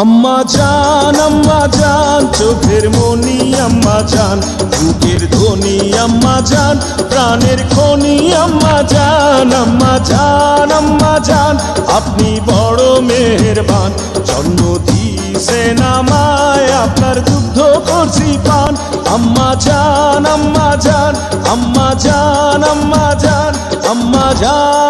আম্মা জান আম্মা জান, চোখের মনি আম্মা জান, বুকের ধ্বনি আম্মা জান, প্রাণের খনি আম্মা জান আম্মা জান। আপনি বড় মেহেরবান, জন্ম দিয়েছেন আমায় আপনার দুগ্ধ করছি পান আম্মা জান আম্মা জান আম্মা জান আম্মা জান আম্মা জান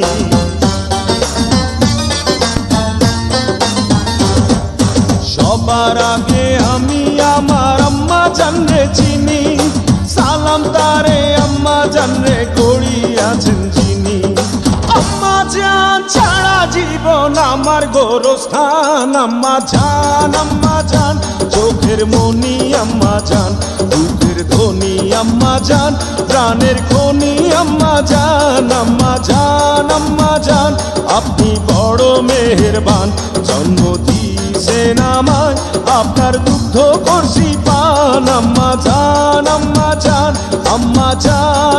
সবার আগে আমি আমার আম্মা জানরে চিনি। সালাম তারে আম্মা জানরে করি আছেন যিনি আম্মা জান ছাড়া জীবন আমার গোরস্থান। আম্মা জান আম্মা জান, চোখের মনি আম্মা জান বুকের ধ্বনি আম্মা জান, প্রাণের খনি আম্মা জান আম্মা জান আম্মা জান। আপনি বড় মেহেরবান জন্ম দিয়েছেন আমায় আপনার দুগ্ধ করছি পান আম্মা জান আম্মা জান আম্মা জান